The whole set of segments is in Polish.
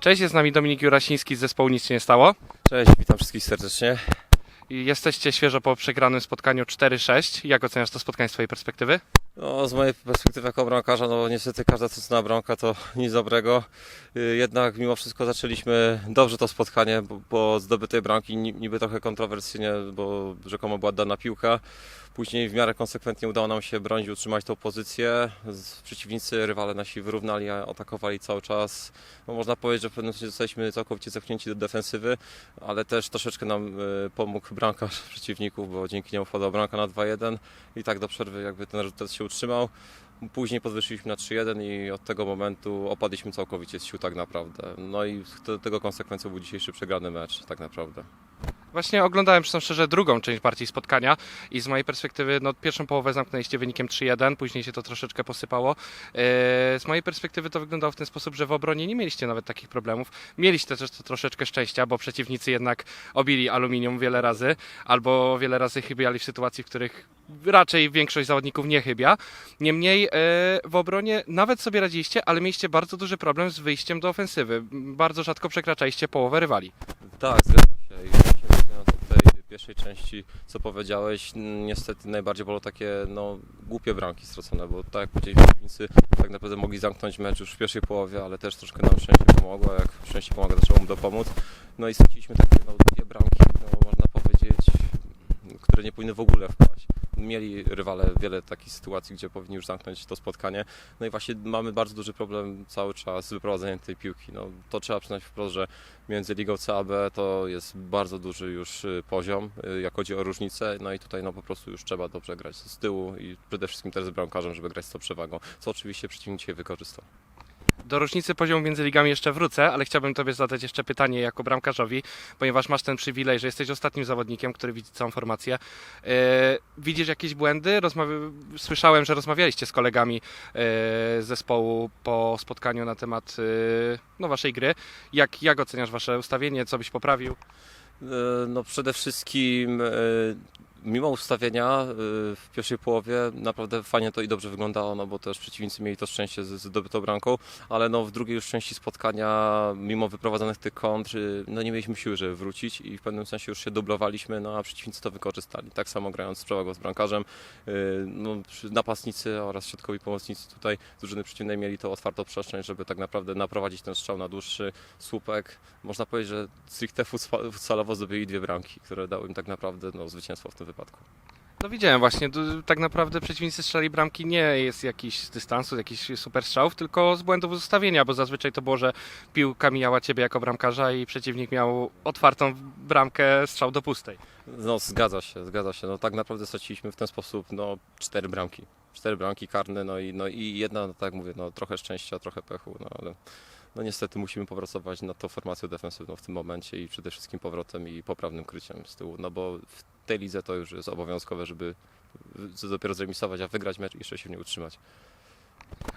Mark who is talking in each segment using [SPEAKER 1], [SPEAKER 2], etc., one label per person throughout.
[SPEAKER 1] Cześć, jest z nami Dominik Jurasiński z zespołu Nic się nie stało.
[SPEAKER 2] Cześć, witam wszystkich serdecznie.
[SPEAKER 1] Jesteście świeżo po przegranym spotkaniu 4-6. Jak oceniasz to spotkanie z Twojej perspektywy?
[SPEAKER 2] No, z mojej perspektywy jako bramkarza, no niestety każda cucna bramka to nic dobrego. Y, Jednak mimo wszystko zaczęliśmy dobrze to spotkanie, bo, bo zdobytej bramki ni- niby trochę kontrowersyjnie, bo rzekomo była dana piłka. Później w miarę konsekwentnie udało nam się bronić, utrzymać tą pozycję. Przeciwnicy, rywale nasi wyrównali, atakowali cały czas. No, można powiedzieć, że w pewnym sensie zostaliśmy całkowicie zepchnięci do defensywy, ale też troszeczkę nam y, pomógł bramkarz przeciwników, bo dzięki niemu wpadła bramka na 2-1 i tak do przerwy jakby ten rezultat się utrzymał. Później podwyższyliśmy na 3-1 i od tego momentu opadliśmy całkowicie z sił tak naprawdę. No i do tego konsekwencją był dzisiejszy przegrany mecz tak naprawdę.
[SPEAKER 1] Właśnie oglądałem, przyznam szczerze, drugą część bardziej spotkania i z mojej perspektywy, no pierwszą połowę zamknęliście wynikiem 3-1, później się to troszeczkę posypało. Eee, Z mojej perspektywy to wyglądało w ten sposób, że w obronie nie mieliście nawet takich problemów. Mieliście też to troszeczkę szczęścia, bo przeciwnicy jednak obili aluminium wiele razy, albo wiele razy chybiali w sytuacji, w których raczej większość zawodników nie chybia. Niemniej e, w obronie nawet sobie radziliście, ale mieliście bardzo duży problem z wyjściem do ofensywy. Bardzo rzadko przekraczaliście połowę rywali.
[SPEAKER 2] Tak, zgadza się właśnie wracając do tej pierwszej części, co powiedziałeś, niestety najbardziej było takie no, głupie bramki stracone, bo tak jak powiedzieli przeciwnicy, tak naprawdę mogli zamknąć mecz już w pierwszej połowie, ale też troszkę nam szczęście pomogło, jak szczęście pomaga, to trzeba mu dopomóc. No i straciliśmy takie no, dwie bramki, no, można powiedzieć, które nie powinny w ogóle wpaść. Mieli rywale wiele takich sytuacji, gdzie powinni już zamknąć to spotkanie. No i właśnie mamy bardzo duży problem cały czas z wyprowadzeniem tej piłki. No, to trzeba przyznać wprost, że między ligą C a B to jest bardzo duży już y, poziom, y, jak chodzi o różnicę. No i tutaj no, po prostu już trzeba dobrze grać z tyłu i przede wszystkim też z bramkarzem, żeby grać z tą przewagą, co oczywiście przeciwnik dzisiaj wykorzystał.
[SPEAKER 1] Do różnicy poziomu między ligami jeszcze wrócę, ale chciałbym Tobie zadać jeszcze pytanie jako bramkarzowi, ponieważ masz ten przywilej, że jesteś ostatnim zawodnikiem, który widzi całą formację. E, widzisz jakieś błędy? Słyszałem, że rozmawialiście z kolegami e, z zespołu po spotkaniu na temat e, no, Waszej gry. Jak, jak oceniasz Wasze ustawienie? Co byś poprawił?
[SPEAKER 2] No przede wszystkim mimo ustawienia e, w pierwszej połowie naprawdę fajnie to i dobrze wyglądało, no bo też przeciwnicy mieli to szczęście z zdobytą bramką, ale no w drugiej już części spotkania mimo wyprowadzonych tych kontr e, no nie mieliśmy siły, żeby wrócić i w pewnym sensie już się dublowaliśmy, no a przeciwnicy to wykorzystali. Tak samo grając z przewagą z bramkarzem, e, no, napastnicy oraz środkowi pomocnicy tutaj drużyny przeciwnej mieli to otwartą przestrzeń, żeby tak naprawdę naprowadzić ten strzał na dłuższy słupek. Można powiedzieć, że stricte futsal- futsalowo zdobyli dwie bramki, które dały im tak naprawdę no, zwycięstwo w tym wypadku.
[SPEAKER 1] No widziałem właśnie, tak naprawdę przeciwnicy strzeli bramki nie jest jakiś z dystansu, jakiś super strzałów, tylko z błędów ustawienia, bo zazwyczaj to było, że piłka mijała ciebie jako bramkarza i przeciwnik miał otwartą bramkę, strzał do pustej.
[SPEAKER 2] No zgadza się, zgadza się. No tak naprawdę straciliśmy w ten sposób no, cztery bramki. Cztery bramki karne, no i, no i jedna, no, tak mówię, no, trochę szczęścia, trochę pechu, no ale no niestety musimy popracować nad tą formacją defensywną w tym momencie i przede wszystkim powrotem i poprawnym kryciem z tyłu, no bo w tej lidze to już jest obowiązkowe, żeby dopiero zremisować, a wygrać mecz i jeszcze się w nie utrzymać.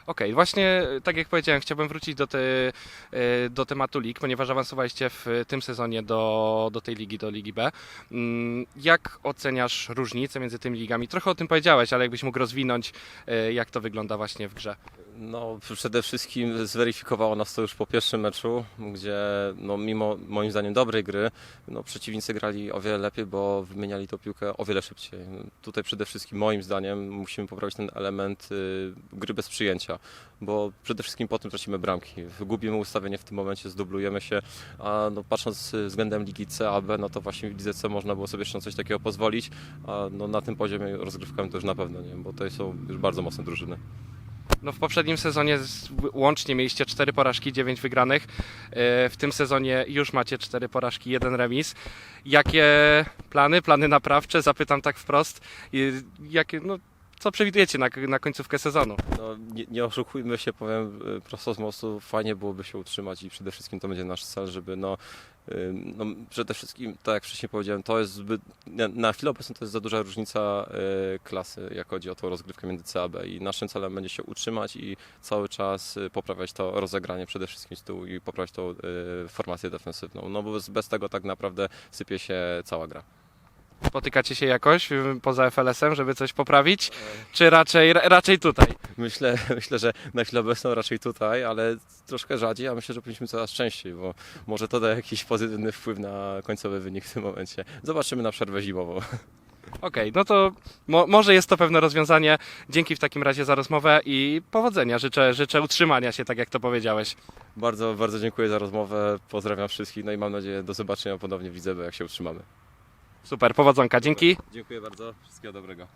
[SPEAKER 1] Okej, właśnie tak jak powiedziałem, chciałbym wrócić do, te, e, do tematu lig, ponieważ awansowaliście w tym sezonie do, do tej ligi, do Ligi B. Mm, Jak oceniasz różnicę między tymi ligami? Trochę o tym powiedziałeś, ale jakbyś mógł rozwinąć, e, jak to wygląda właśnie w grze.
[SPEAKER 2] No, przede wszystkim zweryfikowało nas to już po pierwszym meczu, gdzie no, mimo moim zdaniem dobrej gry, no, przeciwnicy grali o wiele lepiej, bo wymieniali tą piłkę o wiele szybciej. Tutaj przede wszystkim moim zdaniem musimy poprawić ten element y, gry bez przyjęcia, bo przede wszystkim po tym tracimy bramki. Gubimy ustawienie w tym momencie, zdublujemy się, a no, patrząc y, względem Ligi C, A, B, no to właśnie w Lidze C można było sobie jeszcze coś takiego pozwolić, a no, na tym poziomie rozgrywkami to już na pewno nie, bo to są już bardzo mocne drużyny.
[SPEAKER 1] No w poprzednim sezonie łącznie mieliście 4 porażki, 9 wygranych. E, W tym sezonie już macie 4 porażki, 1 remis. Jakie plany, plany naprawcze? Zapytam tak wprost. I Jakie, no, co przewidujecie na, na końcówkę sezonu?
[SPEAKER 2] No, nie, nie oszukujmy się, powiem y, prosto z mostu, fajnie byłoby się utrzymać i przede wszystkim to będzie nasz cel, żeby no, no przede wszystkim, tak jak wcześniej powiedziałem, to jest zbyt, na, chwilę obecną to jest za duża różnica y, klasy, jak chodzi o tą rozgrywkę między C a B i naszym celem będzie się utrzymać i cały czas y, poprawiać to rozegranie przede wszystkim z tyłu i poprawiać tą formację defensywną, no bo bez tego tak naprawdę sypie się cała gra.
[SPEAKER 1] Spotykacie się jakoś y, poza FLS-em, żeby coś poprawić? Czy raczej, raczej tutaj?
[SPEAKER 2] Myślę, myślę, że na chwilę obecną raczej tutaj, ale troszkę rzadziej, a myślę, że powinniśmy coraz częściej, bo może to da jakiś pozytywny wpływ na końcowy wynik w tym momencie. Zobaczymy na przerwę zimową.
[SPEAKER 1] Okej, no to mo, może jest to pewne rozwiązanie. Dzięki w takim razie za rozmowę i powodzenia. Życzę, życzę utrzymania się, tak jak to powiedziałeś.
[SPEAKER 2] Bardzo, bardzo dziękuję za rozmowę, pozdrawiam wszystkich, no i mam nadzieję do zobaczenia ponownie w Lidze, B, jak się utrzymamy.
[SPEAKER 1] Super, powodzonka. Dzięki.
[SPEAKER 2] Dziękuję bardzo, wszystkiego dobrego.